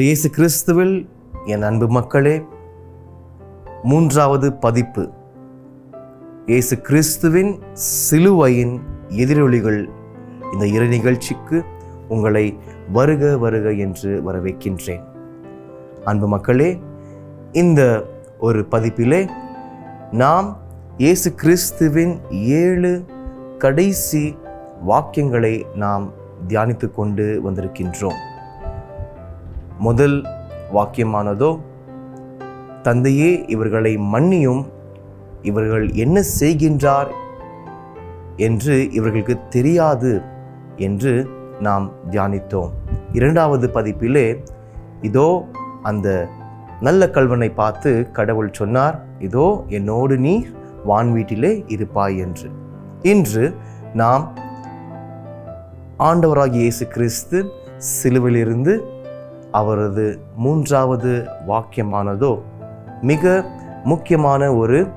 இயேசு கிறிஸ்துவில் என் அன்பு மக்களே மூன்றாவது பதிப்பு. இயேசு கிறிஸ்துவின் சிலுவையின் எதிரொலிகள் இந்த இரு நிகழ்ச்சிக்கு உங்களை வருக வருக என்று வரவேற்கின்றேன். அன்பு மக்களே இந்த ஒரு பதிப்பிலே நாம் இயேசு கிறிஸ்துவின் ஏழு கடைசி வாக்கியங்களை நாம் தியானித்து கொண்டு வந்திருக்கின்றோம். முதல் வாக்கியமானதோ தந்தையே இவர்களை மன்னியும் இவர்கள் என்ன செய்கின்றார் என்று இவர்களுக்கு தெரியாது என்று நாம் தியானித்தோம். இரண்டாவது பதிப்பிலே இதோ அந்த நல்ல கல்வனை பார்த்து கடவுள் சொன்னார் இதோ என்னோடு நீ வான் வீட்டிலே இருப்பாய் என்று. இன்று நாம் ஆண்டவராகிய இயேசு கிறிஸ்து சிலுவிலிருந்து அவரது மூன்றாவது வாக்கியமானதோ மிக முக்கியமான ஒரு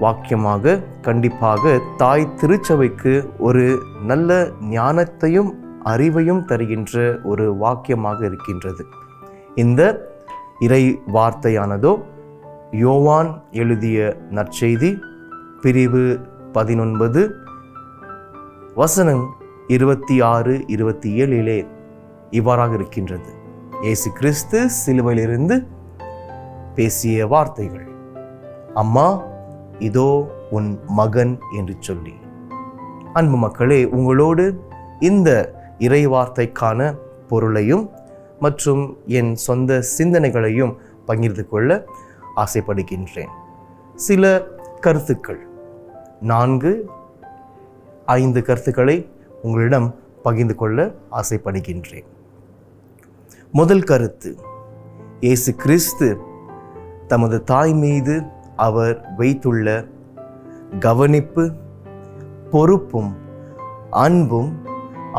வாக்கியமாக கண்டிப்பாக தாய் திருச்சபைக்கு ஒரு நல்ல ஞானத்தையும் அறிவையும் தருகின்ற ஒரு வாக்கியமாக இருக்கின்றது. இந்த இறை வார்த்தையானதோ யோவான் எழுதிய நற்செய்தி பிரிவு பதினொன்பது வசனம் இருபத்தி ஆறு இருபத்தி ஏழிலே இவ்வாறாக இருக்கின்றது. இயேசு கிறிஸ்து சிலுவையிலிருந்து பேசிய வார்த்தைகள். அம்மா இதோ உன் மகன் என்று சொல்லி. அன்பு மக்களே உங்களோடு இந்த இறை வார்த்தைக்கான பொருளையும் மற்றும் என் சொந்த சிந்தனைகளையும் பகிர்ந்து கொள்ள ஆசைப்படுகின்றேன். சில கருத்துக்கள். நான்கு ஐந்து கருத்துக்களை உங்களிடம் பகிர்ந்து கொள்ள ஆசைப்படுகின்றேன். முதல் கருத்து. இயேசு கிறிஸ்து தமது தாய் மீது அவர் வைத்துள்ள கவனிப்பு பொறுப்பும் அன்பும்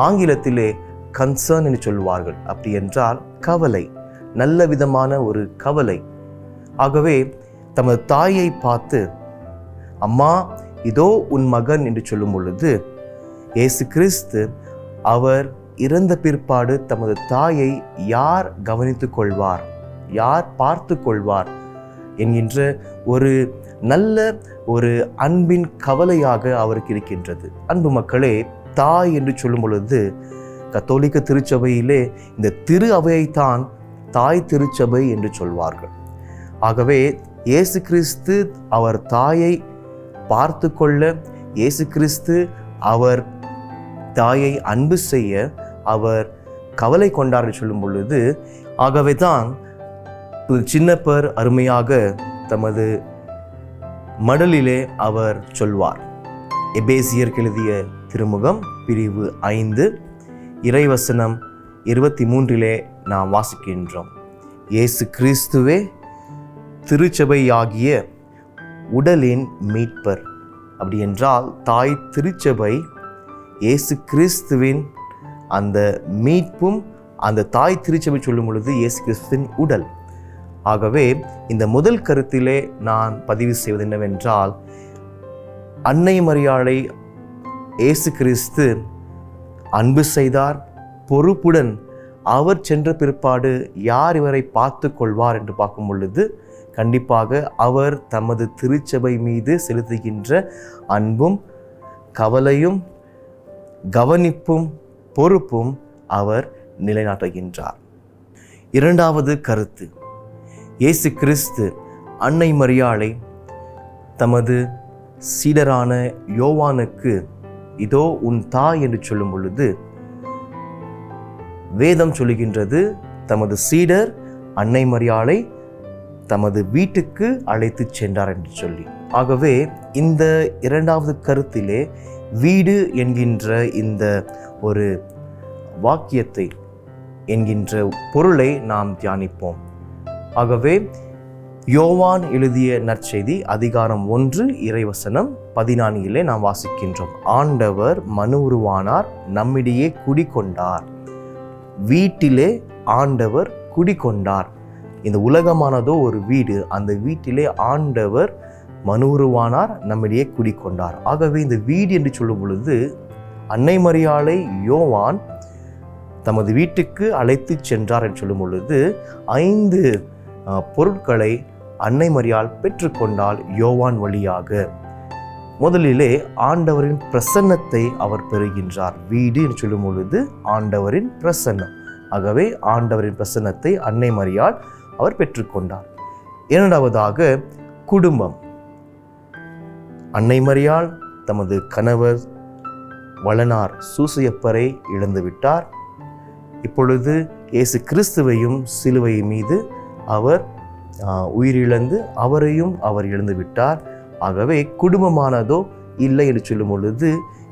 ஆங்கிலத்திலே கன்சர்ன் என்று சொல்வார்கள். அப்படி என்றால் கவலை நல்ல விதமான ஒரு கவலை. ஆகவே தமது தாயை பார்த்து அம்மா இதோ உன் மகன் என்று சொல்லும் பொழுது இயேசு கிறிஸ்து அவர் இறந்த பிற்பாடு தமது தாயை யார் கவனித்துக் கொள்வார் யார் பார்த்து கொள்வார் என்கின்ற ஒரு நல்ல ஒரு அன்பின் கவலையாக அவருக்கு இருக்கின்றது. அன்பு மக்களே தாய் என்று சொல்லும் பொழுது கத்தோலிக்க திருச்சபையிலே இந்த திரு அவையைத்தான் தாய் திருச்சபை என்று சொல்வார்கள். ஆகவே இயேசு கிறிஸ்து அவர் தாயை பார்த்து கொள்ள இயேசு கிறிஸ்து அவர் தாயை அன்பு செய்ய அவர் கவலை கொண்டார் என்று சொல்லும் பொழுது ஆகவே தான் சின்னப்பர் அருமையாக தமது மடலிலே அவர் சொல்வார். எபேசியர் எழுதிய திருமுகம் பிரிவு ஐந்து இறைவசனம் இருபத்தி மூன்றிலே நாம் வாசிக்கின்றோம். இயேசு கிறிஸ்துவே திருச்சபையாகிய உடலின் மீட்பர். அப்படி என்றால் தாய் திருச்சபை இயேசு கிறிஸ்துவின் அந்த மீட்பும் அந்த தாய் திருச்சபை சொல்லும் பொழுது இயேசு கிறிஸ்துவின் உடல். ஆகவே இந்த முதல் கருத்திலே நான் பதிவு செய்வது என்னவென்றால் அன்னை மரியாளை இயேசு கிறிஸ்து அன்பு செய்தார் பொறுப்புடன் அவர் சென்ற பிற்பாடு யார் இவரை பார்த்து கொள்வார் என்று பார்க்கும் பொழுது கண்டிப்பாக அவர் தமது திருச்சபை மீது செலுத்துகின்ற அன்பும் கவலையும் கவனிப்பும் பொறுப்பும் அவர் நிலைநாட்டுகின்றார். இரண்டாவது கருத்து. இயேசு கிறிஸ்து அன்னை மரியாளை தமது சீடரான யோவானுக்கு இதோ உன் தாய் என்று சொல்லும் பொழுது வேதம் சொல்லுகின்றது தமது சீடர் அன்னை மரியாளை தமது வீட்டுக்கு அழைத்து சென்றார் என்று சொல்லி. ஆகவே இந்த இரண்டாவது கருத்திலே வீடு என்கின்ற இந்த ஒரு வாக்கியத்தை என்கின்ற பொருளை நாம் தியானிப்போம். ஆகவே யோவான் எழுதிய நற்செய்தி அதிகாரம் ஒன்று இறைவசனம் பதினான்கிலே நாம் வாசிக்கின்றோம். ஆண்டவர் மனு உருவானார் நம்மிடையே குடிகொண்டார். வீட்டிலே ஆண்டவர் குடிகொண்டார். இந்த உலகமானதோ ஒரு வீடு அந்த வீட்டிலே ஆண்டவர் மனு உருவானார் நம்மிடையே குடிக்கொண்டார் ஆகவே இந்த வீடு என்று சொல்லும் பொழுது அன்னை மரியாளை யோவான் தமது வீட்டுக்கு அழைத்து சென்றார் என்று சொல்லும் பொழுது ஐந்து பொருட்களை அன்னை மரியாள் பெற்றுக்கொண்டால் யோவான் வழியாக. முதலிலே ஆண்டவரின் பிரசன்னத்தை அவர் பெறுகின்றார். வீடு என்று சொல்லும் பொழுது ஆண்டவரின் பிரசன்னம். ஆகவே ஆண்டவரின் பிரசன்னத்தை அன்னை மரியாள் அவர் பெற்றுக்கொண்டார் இரண்டாவதாக குடும்பம். அன்னை மரியாள் தமது கணவர் வளனார் சூசையப்பரை இழந்துவிட்டார். இப்பொழுது இயேசு கிறிஸ்துவையும் சிலுவை மீது அவர் உயிரிழந்து அவரையும் அவர் இழந்துவிட்டார். ஆகவே குடும்பமானதோ இல்லை என்று சொல்லும் பொழுது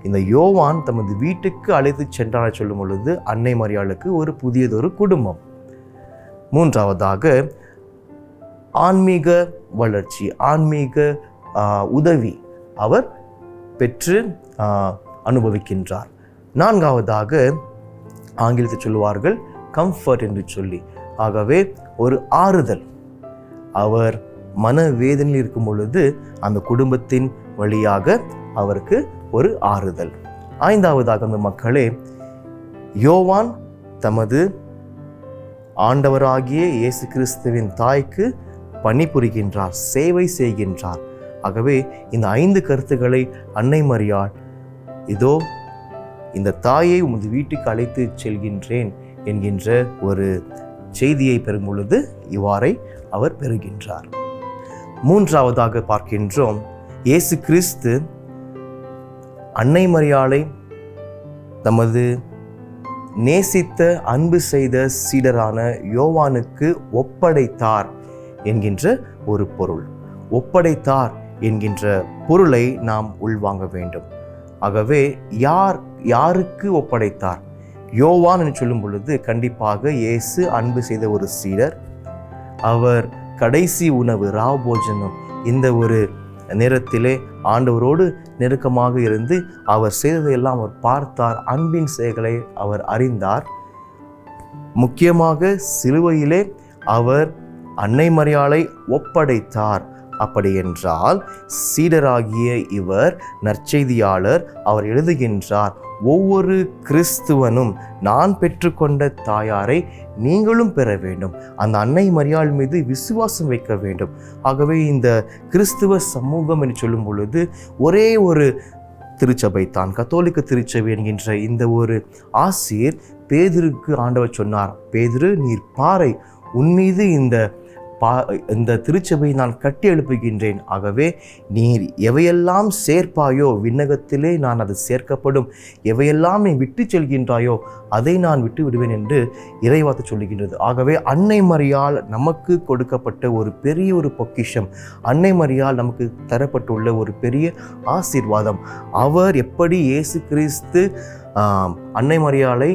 இந்த யோவான் தமது வீட்டுக்கு அழைத்து சென்றார் சொல்லும் பொழுது அன்னை மரியாளுக்கு ஒரு புதியதொரு குடும்பம். மூன்றாவதாக ஆன்மீக வளர்ச்சி ஆன்மீக உதவி அவர் பெற்று அனுபவிக்கின்றார். நான்காவதாக ஆங்கிலத்தை சொல்லுவார்கள் கம்ஃபர்ட் என்று சொல்லி. ஆகவே ஒரு ஆறுதல். அவர் மனவேதனையில் இருக்கும் பொழுது அந்த குடும்பத்தின் வழியாக அவருக்கு ஒரு ஆறுதல். ஐந்தாவதாக அந்த மக்களே யோவான் தமது ஆண்டவராகிய இயேசு கிறிஸ்துவின் தாய்க்கு பணிபுரிகின்றார் சேவை செய்கின்றார். ஆகவே இந்த ஐந்து கருத்துக்களை அன்னை மரியாள் இதோ இந்த தாயை உமது வீட்டுக்கு அழைத்து செல்கின்றேன் என்கின்ற ஒரு செய்தியை பெறும் பொழுது இவ்வாறை அவர் பெறுகின்றார். மூன்றாவதாக பார்க்கின்றோம் இயேசு கிறிஸ்து அன்னை மரியாளை தமது நேசித்த அன்பு செய்த சீடரான யோவானுக்கு ஒப்படைத்தார் என்கின்ற ஒரு பொருள். ஒப்படைத்தார் என்கின்ற பொருளை நாம் உள்வாங்க வேண்டும். ஆகவே யார் யாருக்கு ஒப்படைத்தார்? யோவான் என்று சொல்லும் பொழுது கண்டிப்பாக இயேசு அன்பு செய்த ஒரு சீடர். அவர் கடைசி உணவு ராவ் போஜனம் இந்த ஒரு நேரத்திலே ஆண்டவரோடு நெருக்கமாக இருந்து அவர் செய்ததையெல்லாம் அவர் பார்த்தார். அன்பின் செயல்களை அவர் அறிந்தார். முக்கியமாக சிலுவையிலே அவர் அன்னை மரியாளை ஒப்படைத்தார். அப்படியென்றால் சீடராகிய இவர் நற்செய்தியாளர் அவர் எழுதுகின்றார் ஒவ்வொரு கிறிஸ்துவனும் நான் பெற்றுக்கொண்ட தாயாரை நீங்களும் பெற வேண்டும். அந்த அன்னை மரியாள் மீது விசுவாசம் வைக்க வேண்டும். ஆகவே இந்த கிறிஸ்துவ சமூகம் என்று சொல்லும் பொழுது ஒரே ஒரு திருச்சபை தான் கத்தோலிக்க திருச்சபை என்கின்ற இந்த ஒரு ஆசிரியர் பேதிருக்கு ஆண்டவர் சொன்னார் பேதிரு நீர் பாறை. உன் மீது இந்த பா இந்த திருச்சபை நான் கட்டி எழுப்புகின்றேன். ஆகவே நீர் எவையெல்லாம் சேர்ப்பாயோ விண்ணகத்திலே நான் அது சேர்க்கப்படும். எவையெல்லாம் நீ விட்டு செல்கின்றாயோ அதை நான் விட்டு விடுவேன் என்று இறைவாத்து சொல்லுகின்றது. ஆகவே அன்னை மரியால் நமக்கு கொடுக்கப்பட்ட ஒரு பெரிய ஒரு பொக்கிஷம். அன்னை மரியால் நமக்கு தரப்பட்டுள்ள ஒரு பெரிய ஆசீர்வாதம். அவர் எப்படி இயேசு கிறிஸ்து அன்னை மரியாளை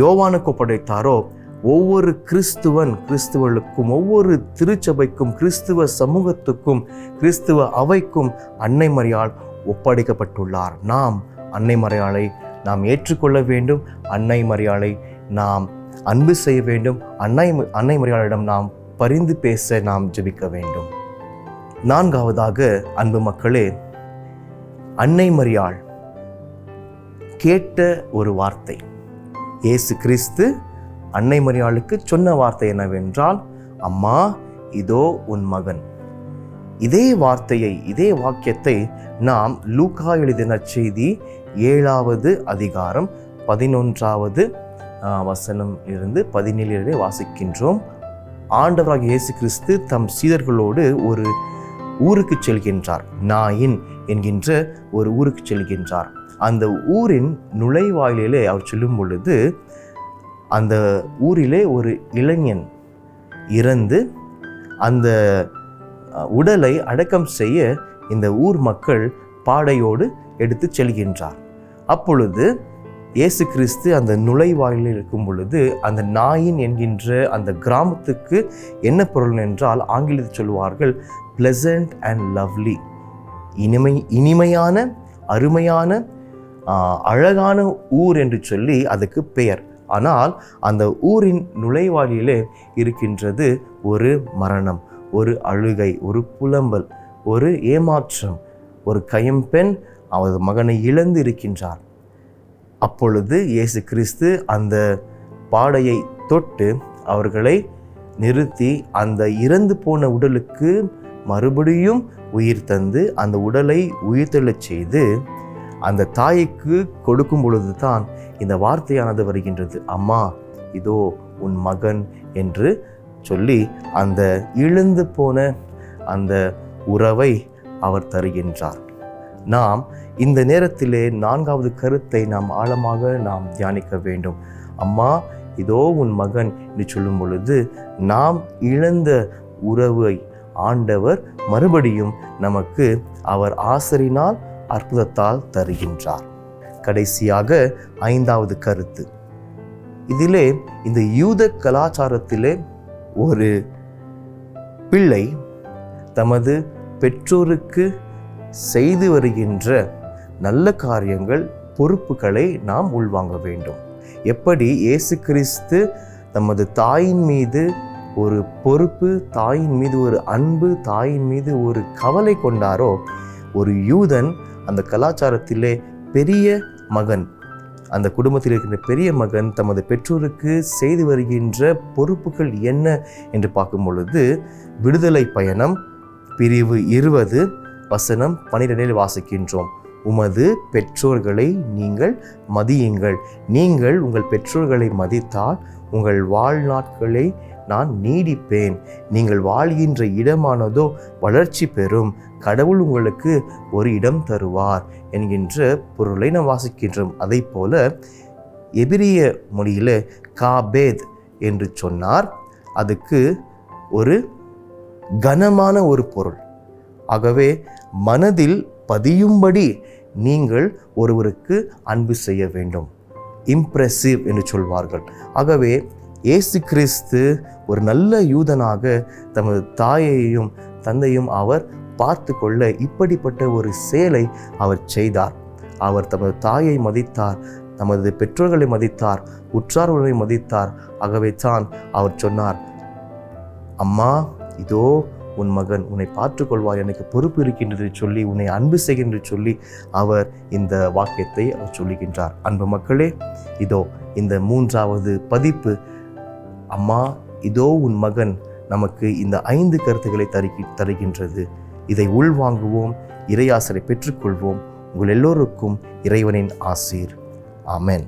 யோவானுக்கு ஒப்படைத்தாரோ ஒவ்வொரு கிறிஸ்துவன் கிறிஸ்துவர்களுக்கும் ஒவ்வொரு திருச்சபைக்கும் கிறிஸ்துவ சமூகத்துக்கும் கிறிஸ்துவ அவைக்கும் அன்னை மறியால் ஒப்படைக்கப்பட்டுள்ளார். நாம் அன்னை மரியாளை நாம் ஏற்றுக்கொள்ள வேண்டும். அன்னை மரியாளை நாம் அன்பு செய்ய வேண்டும். அன்னை அன்னை மரியாளிடம் நாம் பரிந்து பேச நாம் ஜெபிக்க வேண்டும். நான்காவதாக அன்பு மக்களே அன்னை மரியாள் கேட்ட ஒரு வார்த்தை. இயேசு கிறிஸ்து அன்னை மரியாளுக்கு சொன்ன வார்த்தை என்னவென்றால் அம்மா இதோ உன் மகன். இதே வார்த்தையை இதே வாக்கியத்தை நாம் லூக்கா எழுதின செய்தி ஏழாவது அதிகாரம் பதினொன்றாவது வசனம் இருந்து பதினேழிலே வாசிக்கின்றோம். ஆண்டவராக இயேசு கிறிஸ்து தம் சீடர்களோடு ஒரு ஊருக்கு செல்கின்றார். நாயின் என்கின்ற ஒரு ஊருக்கு செல்கின்றார். அந்த ஊரின் நுழைவாயிலே அவர் சொல்லும் பொழுது அந்த ஊரிலே ஒரு இளைஞன் இறந்து அந்த உடலை அடக்கம் செய்ய இந்த ஊர் மக்கள் பாடையோடு எடுத்து செல்கின்றார். அப்பொழுது இயேசு கிறிஸ்து அந்த நுழைவாயிலில் இருக்கும் பொழுது அந்த நாயின் என்கின்ற அந்த கிராமத்துக்கு என்ன பொருள் என்றால் ஆங்கிலத்தில் சொல்வார்கள் பிளசன்ட் அண்ட் லவ்லி இனிமை இனிமையான அருமையான அழகான ஊர் என்று சொல்லி அதுக்கு பெயர். ஆனால் அந்த ஊரின் நுழைவாயிலே இருக்கின்றது ஒரு மரணம் ஒரு அழுகை ஒரு புலம்பல் ஒரு ஏமாற்றம். ஒரு கையம்பெண் அவரது மகனை இழந்து இருக்கின்றார். அப்பொழுது இயேசு கிறிஸ்து அந்த பாடையை தொட்டு அவர்களை நிறுத்தி அந்த இறந்து போன உடலுக்கு மறுபடியும் உயிர் தந்து அந்த உடலை உயிர்த்தெழச் செய்து அந்த தாய்க்கு கொடுக்கும் பொழுது தான் இந்த வார்த்தையானது வருகின்றது. அம்மா இதோ உன் மகன் என்று சொல்லி அந்த இழந்து போன அந்த உறவை அவர் தருகின்றார். நாம் இந்த நேரத்திலே நான்காவது கருத்தை நாம் ஆழமாக நாம் தியானிக்க வேண்டும். அம்மா இதோ உன் மகன் என்று சொல்லும் பொழுது நாம் இழந்த உறவை ஆண்டவர் மறுபடியும் நமக்கு அவர் ஆசரினால் அற்புதத்தால் தருகின்றார். கடைசியாக ஐந்தாவது கருத்து. இதிலே இந்த யூத கலாச்சாரத்திலே ஒரு பிள்ளை தமது பெற்றோருக்கு செய்து வருகின்ற நல்ல காரியங்கள் பொறுப்புகளை நாம் உள்வாங்க வேண்டும். எப்படி இயேசு கிறிஸ்து தமது தாயின் மீது ஒரு பொறுப்பு தாயின் மீது ஒரு அன்பு தாயின் மீது ஒரு கவலை கொண்டாரோ ஒரு யூதன் அந்த கலாச்சாரத்திலே பெரிய மகன். அந்த குடும்பத்தில் இருக்கின்ற பெரிய மகன் தமது பெற்றோருக்கு செய்து வருகின்ற பொறுப்புகள் என்ன என்று பார்க்கும் பொழுது விடுதலை பயணம் பிரிவு இருபது வசனம் பனிரெண்டில் வாசிக்கின்றோம். உமது பெற்றோர்களை நீங்கள் மதியுங்கள். நீங்கள் உங்கள் பெற்றோர்களை மதித்தால் உங்கள் வாழ்நாட்களை நான் நீடிப்பேன். நீங்கள் வாழ்கின்ற இடமானதோ வளர்ச்சி பெறும். கடவுள் உங்களுக்கு ஒரு இடம் தருவார் என்கின்ற பொருளை நாம் வாசிக்கின்றோம். அதை போல எபிரிய மொழியில் காபேத் என்று சொன்னார். அதுக்கு ஒரு கனமான ஒரு பொருள். ஆகவே மனதில் பதியும்படி நீங்கள் ஒருவருக்கு அன்பு செய்ய வேண்டும். இம்ப்ரெசிவ் என்று சொல்வார்கள். ஆகவே இயேசு கிறிஸ்து ஒரு நல்ல யூதனாக தமது தாயையும் தந்தையும் அவர் பார்த்து கொள்ள இப்படிப்பட்ட ஒரு செயலை அவர் செய்தார். அவர் தமது தாயை மதித்தார் தமது பெற்றோர்களை மதித்தார் உற்றார் உறவை மதித்தார். ஆகவே தான் அவர் சொன்னார் அம்மா இதோ உன் மகன் உன்னை பார்த்துக்கொள்வார் எனக்கு பொறுப்பு இருக்கின்றது சொல்லி உன்னை அன்பு செய்கின்ற சொல்லி அவர் இந்த வாக்கியத்தை அவர் சொல்லுகின்றார். அன்பு மக்களே இதோ இந்த மூன்றாவது பதிப்பு அம்மா இதோ உன் மகன் நமக்கு இந்த ஐந்து கருத்துக்களை தருகி தருகின்றது. இதை உள்வாங்குவோம் இறையாசரை பெற்றுக்கொள்வோம். உங்கள் எல்லோருக்கும் இறைவனின் ஆசீர். ஆமேன்.